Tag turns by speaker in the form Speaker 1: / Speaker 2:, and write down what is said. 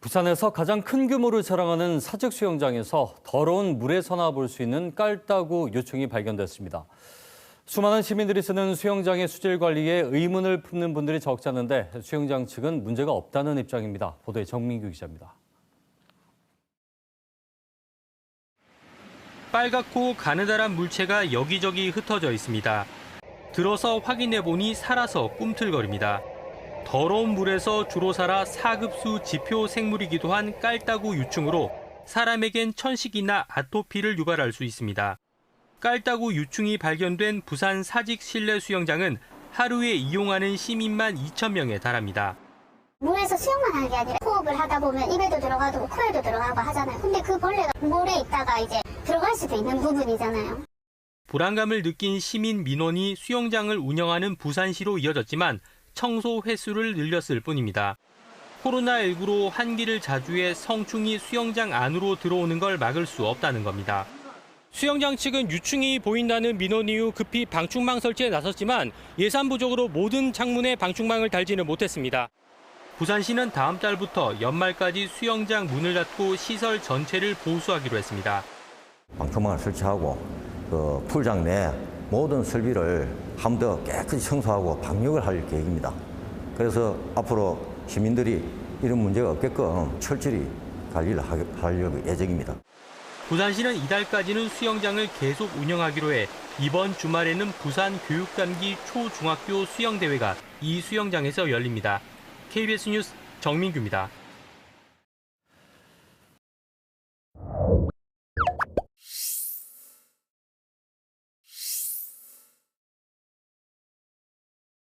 Speaker 1: 부산에서 가장 큰 규모를 자랑하는 사직 수영장에서 더러운 물에 서나 볼 수 있는 깔따구 유충이 발견됐습니다. 수많은 시민들이 쓰는 수영장의 수질 관리에 의문을 품는 분들이 적지 않은데 수영장 측은 문제가 없다는 입장입니다. 보도에 정민규 기자입니다.
Speaker 2: 빨갛고 가느다란 물체가 여기저기 흩어져 있습니다. 들어서 확인해 보니 살아서 꿈틀거립니다. 더러운 물에서 주로 살아 사급수 지표 생물이기도 한 깔따구 유충으로 사람에겐 천식이나 아토피를 유발할 수 있습니다. 깔따구 유충이 발견된 부산 사직 실내 수영장은 하루에 이용하는 시민만 2천 명에 달합니다.
Speaker 3: 물에서 수영만 하는 게 아니라 호흡을 하다 보면 입에도 들어가고 코에도 들어가고 하잖아요. 근데 그 벌레가 물에 있다가 이제 들어갈 수도 있는 부분이잖아요.
Speaker 2: 불안감을 느낀 시민 민원이 수영장을 운영하는 부산시로 이어졌지만 청소 횟수를 늘렸을 뿐입니다. 코로나19로 한기를 자주해 성충이 수영장 안으로 들어오는 걸 막을 수 없다는 겁니다. 수영장 측은 유충이 보인다는 민원 이후 급히 방충망 설치에 나섰지만 예산 부족으로 모든 창문에 방충망을 달지는 못했습니다. 부산시는 다음 달부터 연말까지 수영장 문을 닫고 시설 전체를 보수하기로 했습니다.
Speaker 4: 방충망을 설치하고 그 풀장 내 모든 설비를 한 번 더 깨끗이 청소하고 방역을 할 계획입니다. 그래서 앞으로 시민들이 이런 문제가 없게끔 철저히 관리를 하- 하려고 예정입니다.
Speaker 2: 부산시는 이달까지는 수영장을 계속 운영하기로 해 이번 주말에는 부산 교육감기 초중학교 수영대회가 이 수영장에서 열립니다. KBS 뉴스 정민규입니다.